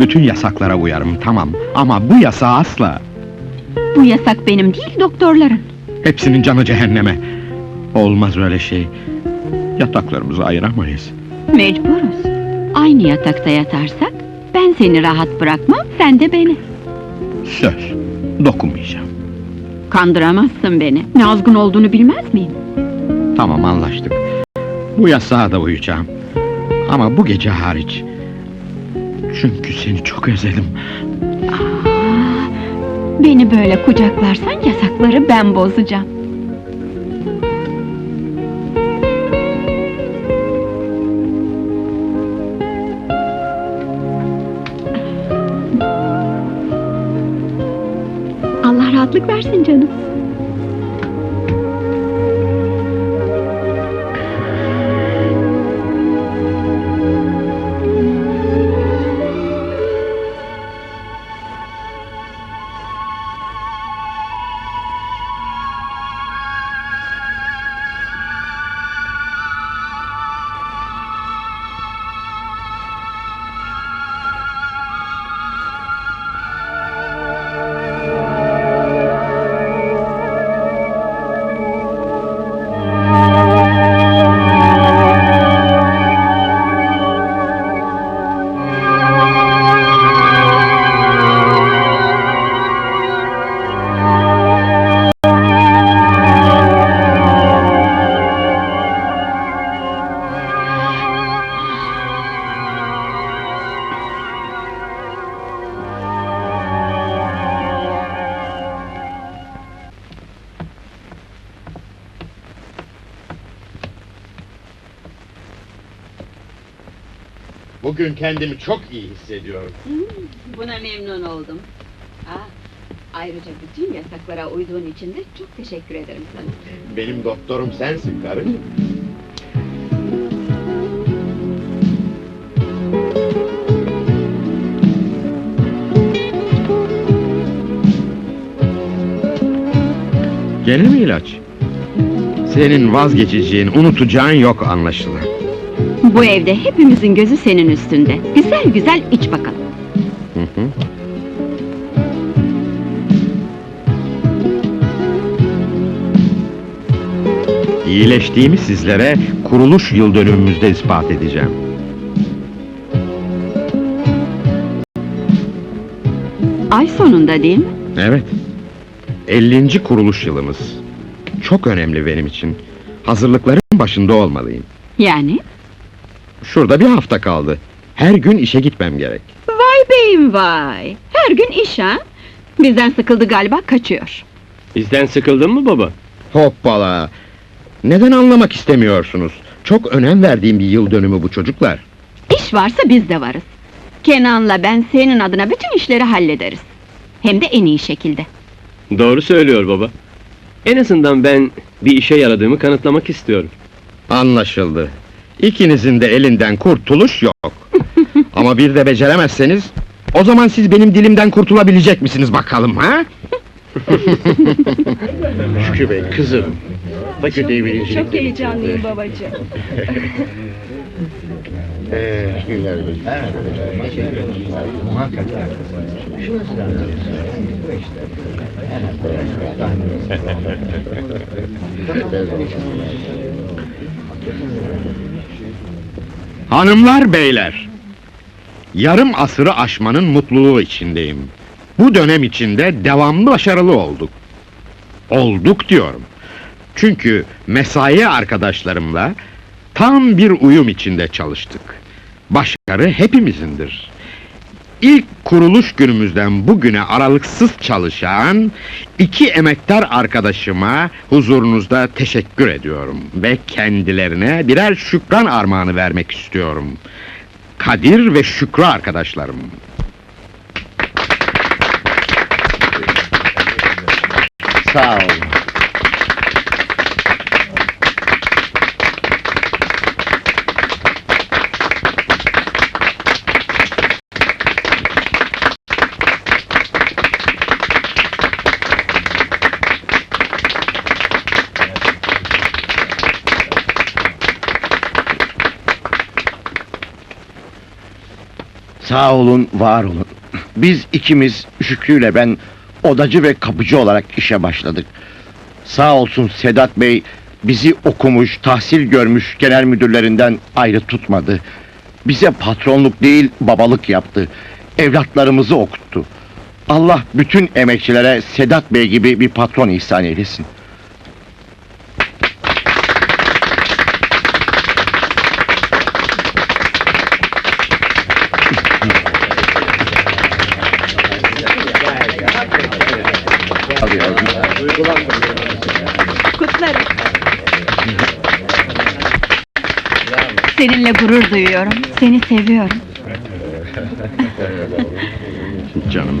Bütün yasaklara uyarım, tamam. Ama bu yasa asla. Bu yasak benim değil, doktorların. Hepsinin canı cehenneme. Olmaz öyle şey. Yataklarımızı ayıramayız. Mecburuz. Aynı yatakta yatarsak, ben seni rahat bırakmam, sen de beni. Söz, dokunmayacağım. Kandıramazsın beni. Ne azgın olduğunu bilmez miyim? Tamam anlaştık. Bu yasağa da uyacağım. Ama bu gece hariç. Çünkü seni çok özledim. Beni böyle kucaklarsan yasakları ben bozacağım. Allah rahatlık versin canım. Bugün kendimi çok iyi hissediyorum. Buna memnun oldum. Aa, ayrıca bütün yasaklara uyduğun için de çok teşekkür ederim sana. Benim doktorum sensin karıcığım. Gelir mi ilaç? Senin vazgeçeceğin, unutacağın yok anlaşılan. Bu evde hepimizin gözü senin üstünde. Güzel güzel iç bakalım. Hı hı. İyileştiğimi sizlere kuruluş yıl dönümümüzde ispat edeceğim. Ay sonunda değil mi? Evet. 50. kuruluş yılımız. Çok önemli benim için. Hazırlıkların başında olmalıyım. Yani? Şurada bir hafta kaldı. Her gün işe gitmem gerek. Vay beyim vay. Her gün iş ha? Bizden sıkıldı galiba kaçıyor. Bizden sıkıldın mı baba? Hoppala! Neden anlamak istemiyorsunuz? Çok önem verdiğim bir yıl dönümü bu çocuklar. İş varsa biz de varız. Kenan'la ben senin adına bütün işleri hallederiz. Hem de en iyi şekilde. Doğru söylüyor baba. En azından ben bir işe yaradığımı kanıtlamak istiyorum. Anlaşıldı. İkinizin de elinden kurtuluş yok. Ama bir de beceremezseniz, o zaman siz benim dilimden kurtulabilecek misiniz bakalım ha? Şükrü Bey, kızım. Fakülteyi birincilikle Çok heyecanlıyım babacığım. Ee, Hanımlar beyler, yarım asırı aşmanın mutluluğu içindeyim. Bu dönem içinde devamlı başarılı olduk. Olduk diyorum. Çünkü mesai arkadaşlarımla tam bir uyum içinde çalıştık. Başarı hepimizindir. İlk kuruluş günümüzden bugüne aralıksız çalışan iki emektar arkadaşıma huzurunuzda teşekkür ediyorum ve kendilerine birer şükran armağanı vermek istiyorum. Kadir ve Şükrü arkadaşlarım. Sağ olun. Sağ olun, var olun. Biz ikimiz Şükrü ile ben odacı ve kapıcı olarak işe başladık. Sağ olsun Sedat Bey bizi okumuş, tahsil görmüş genel müdürlerinden ayrı tutmadı. Bize patronluk değil babalık yaptı. Evlatlarımızı okuttu. Allah bütün emekçilere Sedat Bey gibi bir patron ihsan eylesin. Alıyorum. Kutlarım. Seninle gurur duyuyorum. Seni seviyorum. Canım.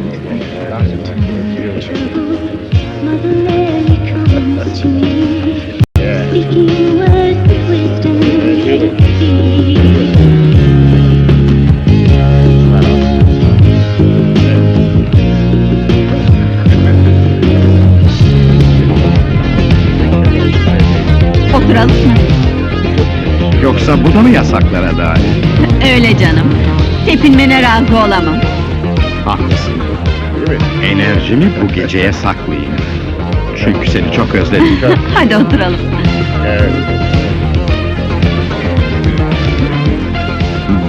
Yoksa bu da mı yasaklara dahil? Öyle canım. Tepinmene razı olamam. Haklısın. Enerjimi bu geceye saklayayım. Çünkü seni çok özledim. Hadi oturalım.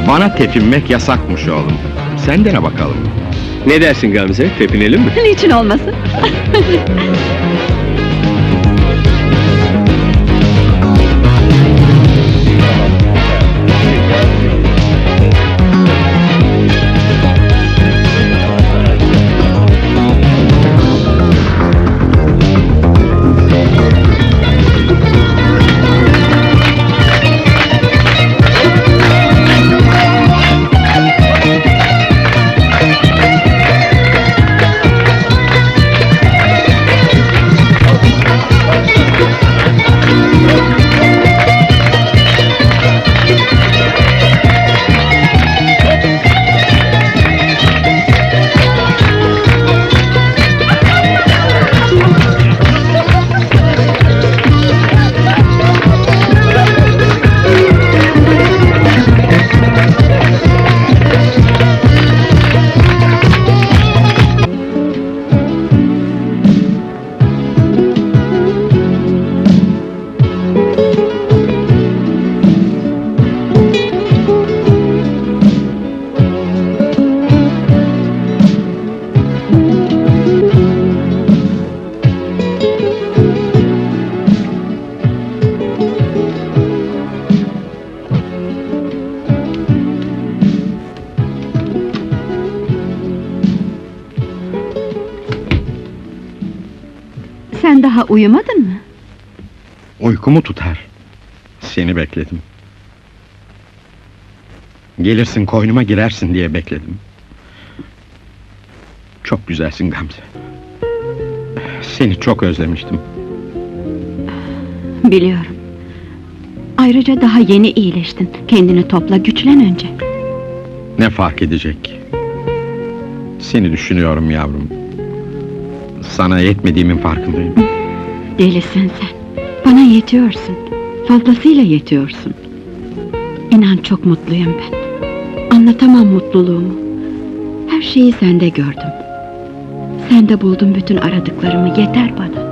Bana tepinmek yasakmış oğlum. Sen dene bakalım. Ne dersin Gamze? Tepinelim mi? Niçin olmasın? Daha uyumadın mı? Uykumu tutar. Seni bekledim. Gelirsin koynuma girersin diye bekledim. Çok güzelsin Gamze. Seni çok özlemiştim. Biliyorum. Ayrıca daha yeni iyileştin. Kendini topla, güçlen önce. Ne fark edecek? Seni düşünüyorum yavrum. Sana yetmediğimin farkındayım. Delisin sen. Bana yetiyorsun. Fazlasıyla yetiyorsun. İnan çok mutluyum ben. Anlatamam mutluluğumu. Her şeyi sende gördüm. Sende buldum bütün aradıklarımı. Yeter bana.